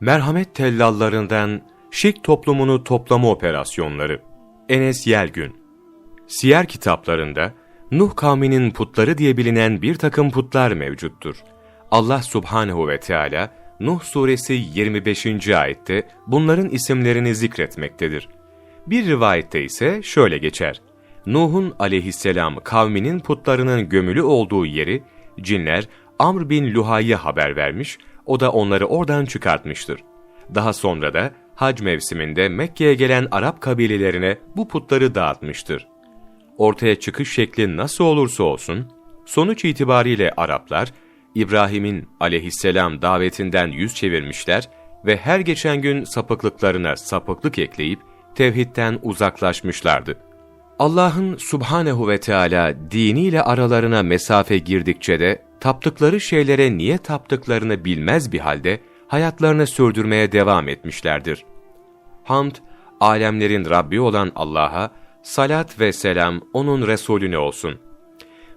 Merhamet tellallarından şirk toplumunu toplama operasyonları. Enes Yelgün Siyer kitaplarında Nuh kavminin putları diye bilinen bir takım putlar mevcuttur. Allah subhanehu ve Teala Nuh suresi 25. ayette bunların isimlerini zikretmektedir. Bir rivayette ise şöyle geçer. Nuh'un aleyhisselam kavminin putlarının gömülü olduğu yeri cinler Amr bin Luhay'a haber vermiş, o da onları oradan çıkartmıştır. Daha sonra da hac mevsiminde Mekke'ye gelen Arap kabilelerine bu putları dağıtmıştır. Ortaya çıkış şekli nasıl olursa olsun, sonuç itibariyle Araplar, İbrahim'in aleyhisselam davetinden yüz çevirmişler ve her geçen gün sapıklıklarına sapıklık ekleyip tevhidden uzaklaşmışlardı. Allah'ın subhanehu ve Teala diniyle aralarına mesafe girdikçe de taptıkları şeylere niye taptıklarını bilmez bir halde hayatlarını sürdürmeye devam etmişlerdir. Hamd, alemlerin Rabbi olan Allah'a, salat ve selam O'nun Resulüne olsun.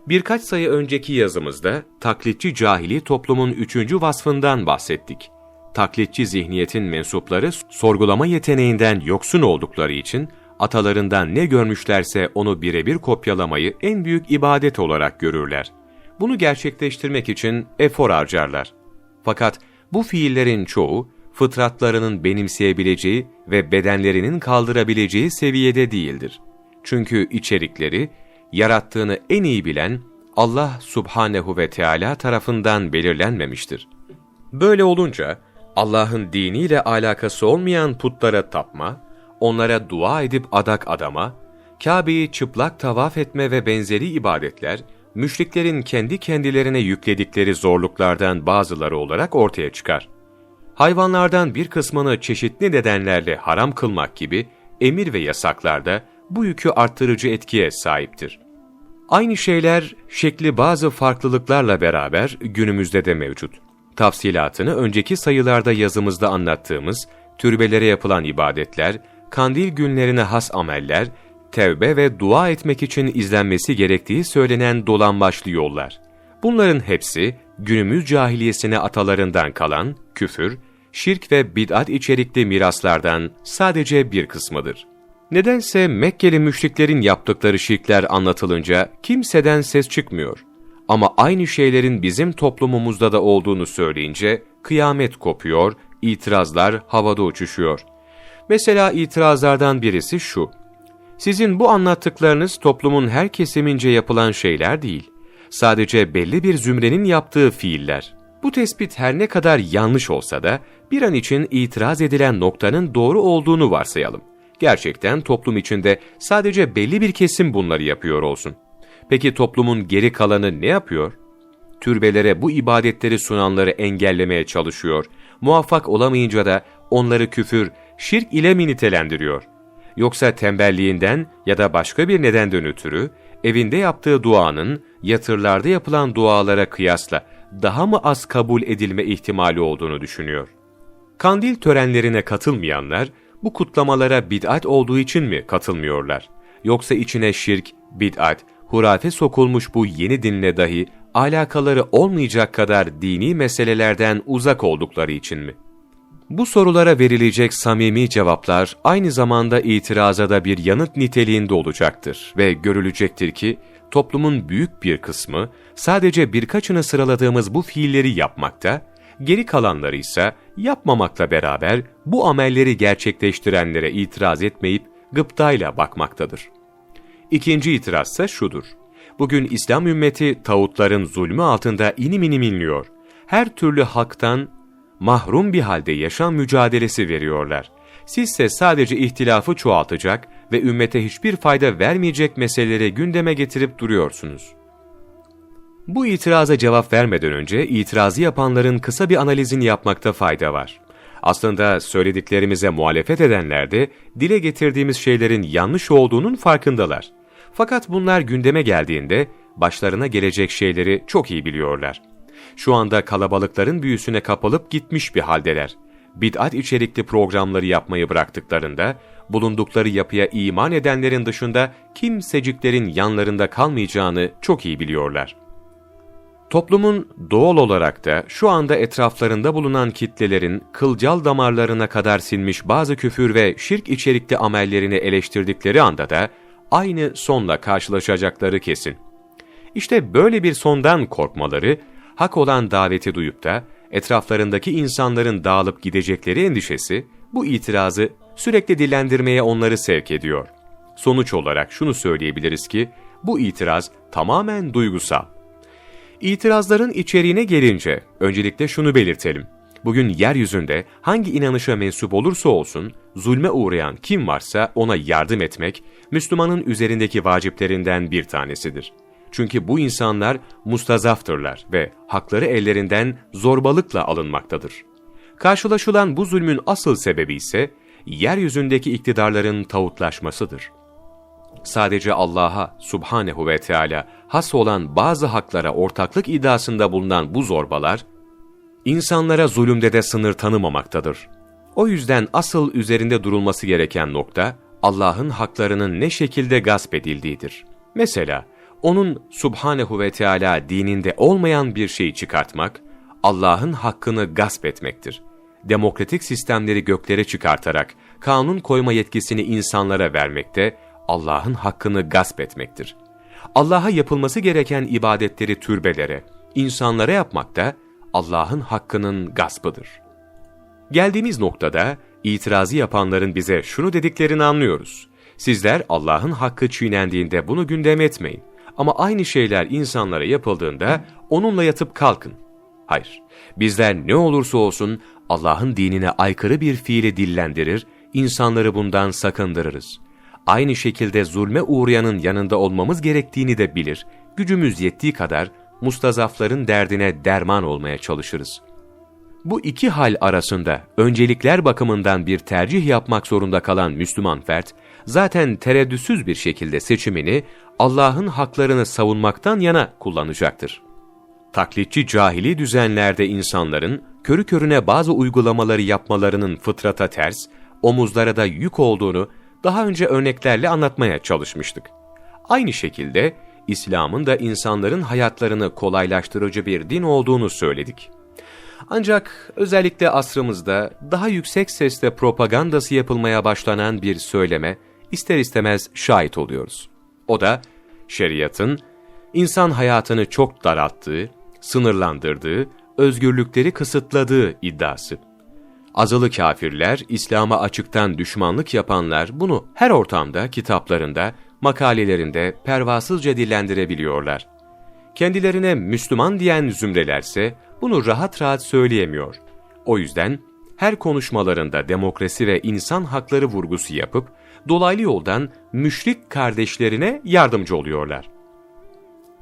Birkaç sayı önceki yazımızda taklitçi cahili toplumun üçüncü vasfından bahsettik. Taklitçi zihniyetin mensupları sorgulama yeteneğinden yoksun oldukları için atalarından ne görmüşlerse onu birebir kopyalamayı en büyük ibadet olarak görürler. Bunu gerçekleştirmek için efor harcarlar. Fakat bu fiillerin çoğu, fıtratlarının benimseyebileceği ve bedenlerinin kaldırabileceği seviyede değildir. Çünkü içerikleri, yarattığını en iyi bilen Allah subhanehu ve Teala tarafından belirlenmemiştir. Böyle olunca, Allah'ın diniyle alakası olmayan putlara tapma, onlara dua edip adak adama, Kabe'yi çıplak tavaf etme ve benzeri ibadetler, müşriklerin kendi kendilerine yükledikleri zorluklardan bazıları olarak ortaya çıkar. Hayvanlardan bir kısmını çeşitli nedenlerle haram kılmak gibi emir ve yasaklarda bu yükü arttırıcı etkiye sahiptir. Aynı şeyler şekli bazı farklılıklarla beraber günümüzde de mevcut. Tafsilatını önceki sayılarda yazımızda anlattığımız türbelere yapılan ibadetler, kandil günlerine has ameller, tevbe ve dua etmek için izlenmesi gerektiği söylenen dolambaçlı yollar. Bunların hepsi günümüz cahiliyesine atalarından kalan küfür, şirk ve bid'at içerikli miraslardan sadece bir kısmıdır. Nedense Mekkeli müşriklerin yaptıkları şirkler anlatılınca kimseden ses çıkmıyor. Ama aynı şeylerin bizim toplumumuzda da olduğunu söyleyince kıyamet kopuyor, itirazlar havada uçuşuyor. Mesela itirazlardan birisi şu. Sizin bu anlattıklarınız toplumun her kesimince yapılan şeyler değil. Sadece belli bir zümrenin yaptığı fiiller. Bu tespit her ne kadar yanlış olsa da bir an için itiraz edilen noktanın doğru olduğunu varsayalım. Gerçekten toplum içinde sadece belli bir kesim bunları yapıyor olsun. Peki toplumun geri kalanı ne yapıyor? Türbelere bu ibadetleri sunanları engellemeye çalışıyor. Muvaffak olamayınca da onları küfür, şirk ile mi nitelendiriyor? Yoksa tembelliğinden ya da başka bir nedenden ötürü evinde yaptığı duanın yatırlarda yapılan dualara kıyasla daha mı az kabul edilme ihtimali olduğunu düşünüyor. Kandil törenlerine katılmayanlar bu kutlamalara bid'at olduğu için mi katılmıyorlar? Yoksa içine şirk, bid'at, hurafe sokulmuş bu yeni dinle dahi alakaları olmayacak kadar dini meselelerden uzak oldukları için mi? Bu sorulara verilecek samimi cevaplar aynı zamanda itiraza da bir yanıt niteliğinde olacaktır ve görülecektir ki toplumun büyük bir kısmı sadece birkaçını sıraladığımız bu fiilleri yapmakta, geri kalanları ise yapmamakla beraber bu amelleri gerçekleştirenlere itiraz etmeyip gıptayla bakmaktadır. İkinci itiraz ise şudur. Bugün İslam ümmeti tağutların zulmü altında inim inim inliyor. Her türlü haktan mahrum bir halde yaşam mücadelesi veriyorlar. Sizse sadece ihtilafı çoğaltacak ve ümmete hiçbir fayda vermeyecek meseleleri gündeme getirip duruyorsunuz. Bu itiraza cevap vermeden önce itirazı yapanların kısa bir analizini yapmakta fayda var. Aslında söylediklerimize muhalefet edenler de dile getirdiğimiz şeylerin yanlış olduğunun farkındalar. Fakat bunlar gündeme geldiğinde başlarına gelecek şeyleri çok iyi biliyorlar. Şu anda kalabalıkların büyüsüne kapılıp gitmiş bir haldeler. Bid'at içerikli programları yapmayı bıraktıklarında, bulundukları yapıya iman edenlerin dışında kimseciklerin yanlarında kalmayacağını çok iyi biliyorlar. Toplumun doğal olarak da şu anda etraflarında bulunan kitlelerin kılcal damarlarına kadar sinmiş bazı küfür ve şirk içerikli amellerini eleştirdikleri anda da aynı sonla karşılaşacakları kesin. İşte böyle bir sondan korkmaları, hak olan daveti duyup da etraflarındaki insanların dağılıp gidecekleri endişesi, bu itirazı sürekli dillendirmeye onları sevk ediyor. Sonuç olarak şunu söyleyebiliriz ki, bu itiraz tamamen duygusal. İtirazların içeriğine gelince, öncelikle şunu belirtelim. Bugün yeryüzünde hangi inanışa mensup olursa olsun, zulme uğrayan kim varsa ona yardım etmek, Müslümanın üzerindeki vaciplerinden bir tanesidir. Çünkü bu insanlar mustazaftırlar ve hakları ellerinden zorbalıkla alınmaktadır. Karşılaşılan bu zulmün asıl sebebi ise, yeryüzündeki iktidarların tağutlaşmasıdır. Sadece Allah'a subhanehu ve Teala has olan bazı haklara ortaklık iddiasında bulunan bu zorbalar, insanlara zulümde de sınır tanımamaktadır. O yüzden asıl üzerinde durulması gereken nokta, Allah'ın haklarının ne şekilde gasp edildiğidir. Mesela, onun subhanehu ve Teala dininde olmayan bir şeyi çıkartmak, Allah'ın hakkını gasp etmektir. Demokratik sistemleri göklere çıkartarak, kanun koyma yetkisini insanlara vermekte, Allah'ın hakkını gasp etmektir. Allah'a yapılması gereken ibadetleri türbelere, insanlara yapmak da Allah'ın hakkının gaspıdır. Geldiğimiz noktada itirazı yapanların bize şunu dediklerini anlıyoruz. Sizler Allah'ın hakkı çiğnendiğinde bunu gündem etmeyin. Ama aynı şeyler insanlara yapıldığında onunla yatıp kalkın. Hayır, bizler ne olursa olsun Allah'ın dinine aykırı bir fiili dillendirir, insanları bundan sakındırırız aynı şekilde zulme uğrayanın yanında olmamız gerektiğini de bilir, gücümüz yettiği kadar mustazafların derdine derman olmaya çalışırız. Bu iki hal arasında öncelikler bakımından bir tercih yapmak zorunda kalan Müslüman fert, zaten tereddütsüz bir şekilde seçimini Allah'ın haklarını savunmaktan yana kullanacaktır. Taklitçi cahili düzenlerde insanların körü körüne bazı uygulamaları yapmalarının fıtrata ters, omuzlara da yük olduğunu daha önce örneklerle anlatmaya çalışmıştık. Aynı şekilde İslam'ın da insanların hayatlarını kolaylaştırıcı bir din olduğunu söyledik. Ancak özellikle asrımızda daha yüksek sesle propagandası yapılmaya başlanan bir söyleme ister istemez şahit oluyoruz. O da şeriatın insan hayatını çok daralttığı, sınırlandırdığı, özgürlükleri kısıtladığı iddiası. Azılı kafirler, İslam'a açıktan düşmanlık yapanlar bunu her ortamda, kitaplarında, makalelerinde pervasızca dillendirebiliyorlar. Kendilerine Müslüman diyen zümrelerse bunu rahat rahat söyleyemiyor. O yüzden her konuşmalarında demokrasi ve insan hakları vurgusu yapıp dolaylı yoldan müşrik kardeşlerine yardımcı oluyorlar.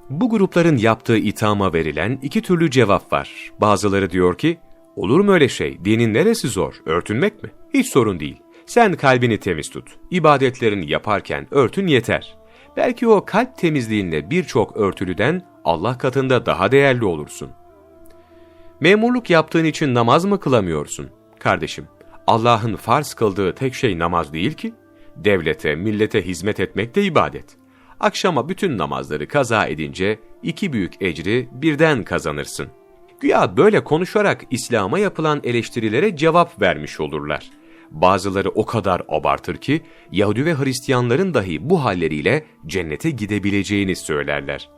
Bu grupların yaptığı ithama verilen iki türlü cevap var. Bazıları diyor ki, Olur mu öyle şey? Dinin neresi zor? Örtünmek mi? Hiç sorun değil. Sen kalbini temiz tut. İbadetlerini yaparken örtün yeter. Belki o kalp temizliğinde birçok örtülüden Allah katında daha değerli olursun. Memurluk yaptığın için namaz mı kılamıyorsun? Kardeşim, Allah'ın farz kıldığı tek şey namaz değil ki. Devlete, millete hizmet etmek de ibadet. Akşama bütün namazları kaza edince iki büyük ecri birden kazanırsın. Güya böyle konuşarak İslam'a yapılan eleştirilere cevap vermiş olurlar. Bazıları o kadar abartır ki Yahudi ve Hristiyanların dahi bu halleriyle cennete gidebileceğini söylerler.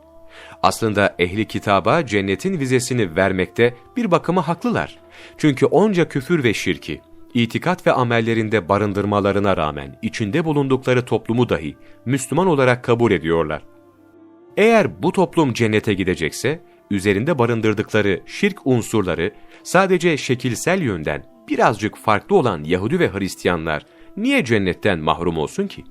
Aslında ehli kitaba cennetin vizesini vermekte bir bakıma haklılar. Çünkü onca küfür ve şirki, itikat ve amellerinde barındırmalarına rağmen içinde bulundukları toplumu dahi Müslüman olarak kabul ediyorlar. Eğer bu toplum cennete gidecekse, üzerinde barındırdıkları şirk unsurları sadece şekilsel yönden birazcık farklı olan Yahudi ve Hristiyanlar niye cennetten mahrum olsun ki?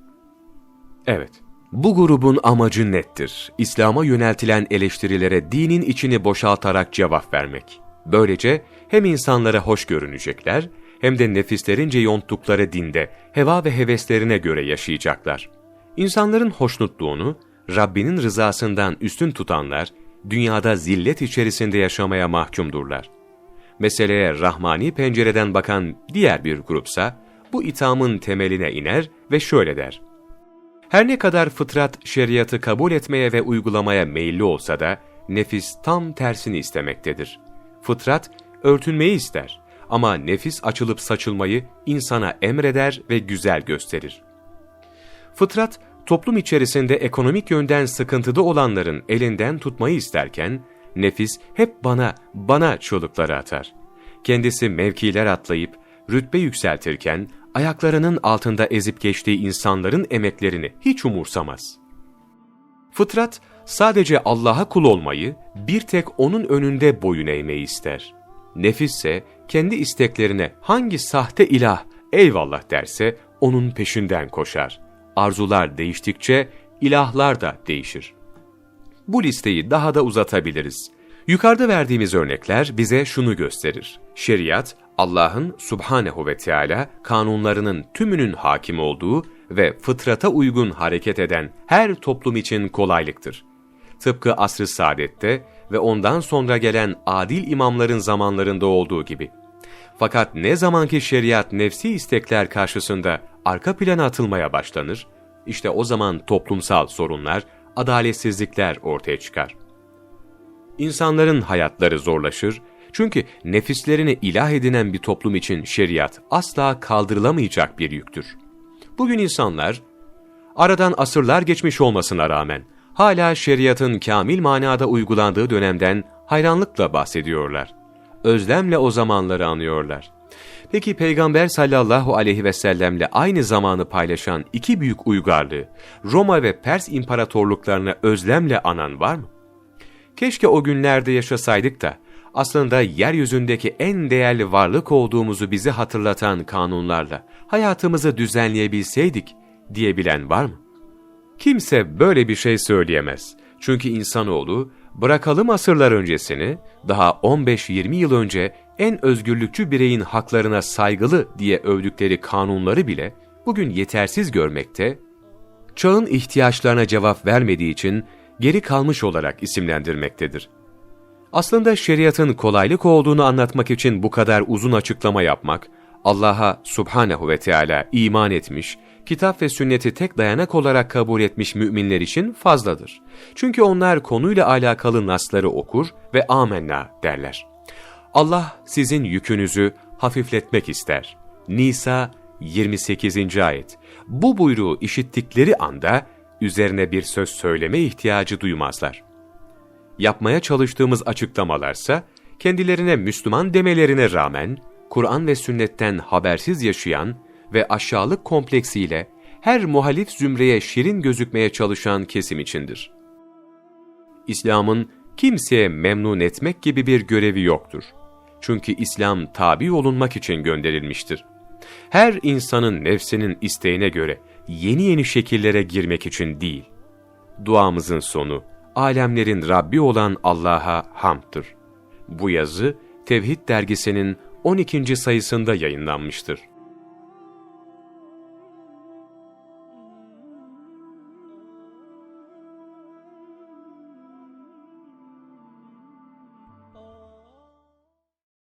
Evet, bu grubun amacı nettir. İslam'a yöneltilen eleştirilere dinin içini boşaltarak cevap vermek. Böylece hem insanlara hoş görünecekler, hem de nefislerince yonttukları dinde heva ve heveslerine göre yaşayacaklar. İnsanların hoşnutluğunu, Rabbinin rızasından üstün tutanlar, dünyada zillet içerisinde yaşamaya mahkumdurlar. Meseleye rahmani pencereden bakan diğer bir grupsa, bu ithamın temeline iner ve şöyle der. Her ne kadar fıtrat şeriatı kabul etmeye ve uygulamaya meyilli olsa da, nefis tam tersini istemektedir. Fıtrat örtünmeyi ister ama nefis açılıp saçılmayı insana emreder ve güzel gösterir. Fıtrat, toplum içerisinde ekonomik yönden sıkıntıda olanların elinden tutmayı isterken, nefis hep bana, bana çığlıkları atar. Kendisi mevkiler atlayıp, rütbe yükseltirken, ayaklarının altında ezip geçtiği insanların emeklerini hiç umursamaz. Fıtrat, sadece Allah'a kul olmayı, bir tek O'nun önünde boyun eğmeyi ister. Nefis ise kendi isteklerine hangi sahte ilah eyvallah derse onun peşinden koşar. Arzular değiştikçe ilahlar da değişir. Bu listeyi daha da uzatabiliriz. Yukarıda verdiğimiz örnekler bize şunu gösterir. Şeriat, Allah'ın subhanehu ve Teala kanunlarının tümünün hakim olduğu ve fıtrata uygun hareket eden her toplum için kolaylıktır. Tıpkı asr-ı saadette ve ondan sonra gelen adil imamların zamanlarında olduğu gibi. Fakat ne zamanki şeriat nefsi istekler karşısında arka plana atılmaya başlanır, işte o zaman toplumsal sorunlar, adaletsizlikler ortaya çıkar. İnsanların hayatları zorlaşır, çünkü nefislerini ilah edinen bir toplum için şeriat asla kaldırılamayacak bir yüktür. Bugün insanlar, aradan asırlar geçmiş olmasına rağmen, hala şeriatın kamil manada uygulandığı dönemden hayranlıkla bahsediyorlar. Özlemle o zamanları anıyorlar. Peki Peygamber sallallahu aleyhi ve sellemle aynı zamanı paylaşan iki büyük uygarlığı, Roma ve Pers imparatorluklarını özlemle anan var mı? Keşke o günlerde yaşasaydık da, aslında yeryüzündeki en değerli varlık olduğumuzu bizi hatırlatan kanunlarla hayatımızı düzenleyebilseydik diyebilen var mı? Kimse böyle bir şey söyleyemez. Çünkü insanoğlu bırakalım asırlar öncesini, daha 15-20 yıl önce en özgürlükçü bireyin haklarına saygılı diye övdükleri kanunları bile bugün yetersiz görmekte, çağın ihtiyaçlarına cevap vermediği için geri kalmış olarak isimlendirmektedir. Aslında şeriatın kolaylık olduğunu anlatmak için bu kadar uzun açıklama yapmak, Allah'a subhanehu ve Teala iman etmiş, kitap ve sünneti tek dayanak olarak kabul etmiş müminler için fazladır. Çünkü onlar konuyla alakalı nasları okur ve amenna derler. Allah sizin yükünüzü hafifletmek ister. Nisa 28. ayet. Bu buyruğu işittikleri anda üzerine bir söz söyleme ihtiyacı duymazlar. Yapmaya çalıştığımız açıklamalarsa kendilerine Müslüman demelerine rağmen Kur'an ve sünnetten habersiz yaşayan ve aşağılık kompleksiyle her muhalif zümreye şirin gözükmeye çalışan kesim içindir. İslam'ın kimseye memnun etmek gibi bir görevi yoktur. Çünkü İslam tabi olunmak için gönderilmiştir. Her insanın nefsinin isteğine göre yeni yeni şekillere girmek için değil. Duamızın sonu, alemlerin Rabbi olan Allah'a hamdır. Bu yazı, Tevhid dergisinin 12. sayısında yayınlanmıştır.